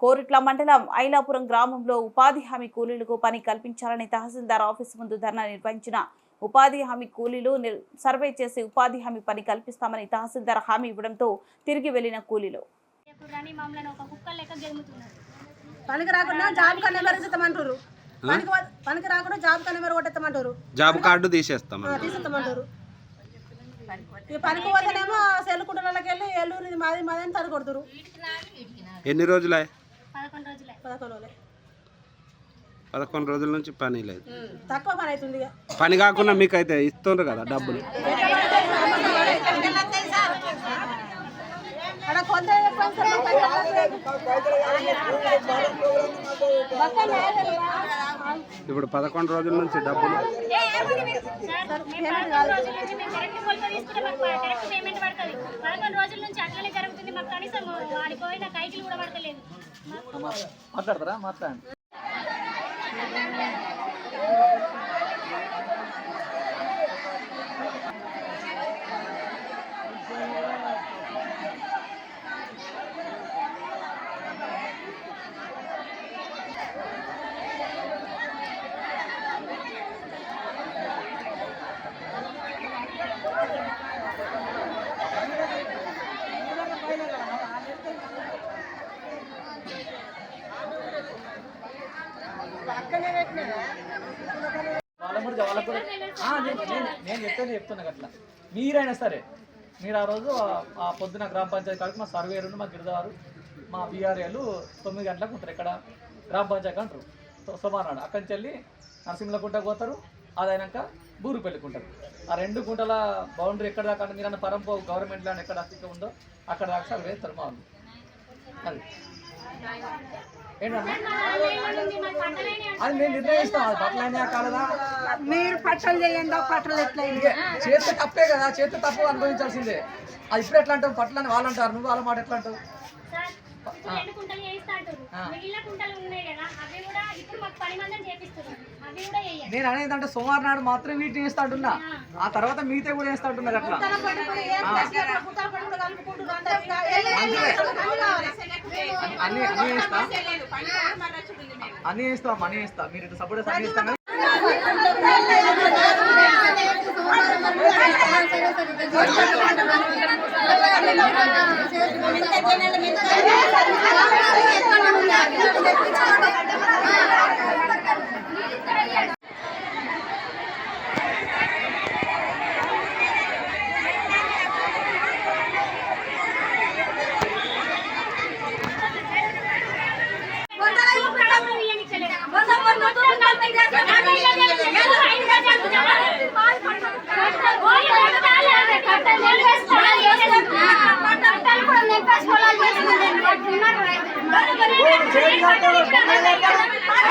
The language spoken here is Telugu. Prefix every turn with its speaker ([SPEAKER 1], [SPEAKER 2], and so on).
[SPEAKER 1] కోరుట్ల మండలం ఐలాపురం గ్రామంలో ఉపాధి హామీ కూలీలకు పని కల్పించాలని తహసీల్దార్ ఆఫీస్ ముందు ధర్నా నిర్వహించిన ఉపాధి హామీ కూలీలు సర్వే చేసి ఉపాధి హామీ పని కల్పిస్తామని తహసీల్దార్ హామీ ఇవ్వడంతో తిరిగి వెళ్ళిన కూలీలు.
[SPEAKER 2] పనికి రాకుండా జాబ్ పనికి రాకుండా జాబ్ కన్నా మెరుగు కొట్టేస్తామంటారు
[SPEAKER 3] జాబ్ కార్డు తీసేస్తాం
[SPEAKER 2] తీసేస్తామంటారు ఈ పనికి పోతేనేమో వెళ్ళి మాది అని
[SPEAKER 3] ఎన్ని రోజులే
[SPEAKER 4] పదకొండు రోజులే.
[SPEAKER 2] పదకొండు
[SPEAKER 3] నుంచి పని లేదు.
[SPEAKER 2] తక్కువ పని అవుతుంది
[SPEAKER 3] పని కాకుండా మీకు అయితే ఇస్తుండ్రు కదా డబ్బులు. ఇప్పుడు పదకొండు రోజుల నుంచి డబ్బులు.
[SPEAKER 4] పదకొండు రోజుల నుంచి అట్లనే జరుగుతుంది. మాకు కనీసం ఆడిపోయిన కైకిలు కూడా పడతలేదు.
[SPEAKER 5] ಮಾತಾಡ್ತಾರ ಮಾತಾಡಿ కూడా వాళ్ళకు కూడా నేను చెప్తాను చెప్తున్నా అట్లా మీరైనా సరే మీరు ఆ రోజు ఆ- పొద్దున గ్రామ పంచాయతీ కాడికి మా సర్వేరు మా గిరిదారు మా బీఆర్ఏలు తొమ్మిది గంటలకు ఉంటారు ఇక్కడ. గ్రామ పంచాయతీ అంటారు సో- అక్కడి నుంచి వెళ్ళి నరసింహలకుంటకు పోతారు. అదైనాక బూరు పెళ్ళికుంటారు ఆ రెండు గుంటల బౌండరీ ఎక్కడ దాకా అంటే మీరు అన్న పరంపో గవర్నమెంట్ ల్యాండ్ ఎక్కడ అస్తిత్వం ఉందో అక్కడ దాకా సర్వే వేస్తారు మా అది. అది మేము నిర్ణయిస్తాం అది బట్టలైనా కాలదా?
[SPEAKER 2] మీరు పట్టలు చేయండి పట్టలు ఎట్లా
[SPEAKER 5] చేస్తే తప్పే కదా చేస్తే తప్పు అనుభవించాల్సిందే. అది ఇప్పుడు ఎట్లా అంటావు? పట్లని వాళ్ళు అంటారు. నువ్వు వాళ్ళ మాట ఎట్లా అంటావు?
[SPEAKER 4] సార్ ఇప్పుడు రెండు కుంటలు చేయిస్తా అంటారు మిగిలిన కుంటలు ఉన్నాయి కదా అవి కూడా ఇప్పుడు మాకు పని మందిని చేపిస్తున్నారు. అవి కూడా వేయాలి
[SPEAKER 5] నేను అనేది అంటే సోమవారం నాడు మాత్రం వీటిని వేస్తా అంటున్నా. ఆ. తర్వాత మిగతా కూడా వేస్తా అంటున్నారు అట్లా అన్ని అన్ని వేస్తా అన్ని వేస్తా అన్ని వేస్తా మీరు ఇట్లా సపోర్ట్ అన్ని కదా?
[SPEAKER 4] కట్టలు ¡Vamos! ¡Vamos! ¡Vamos!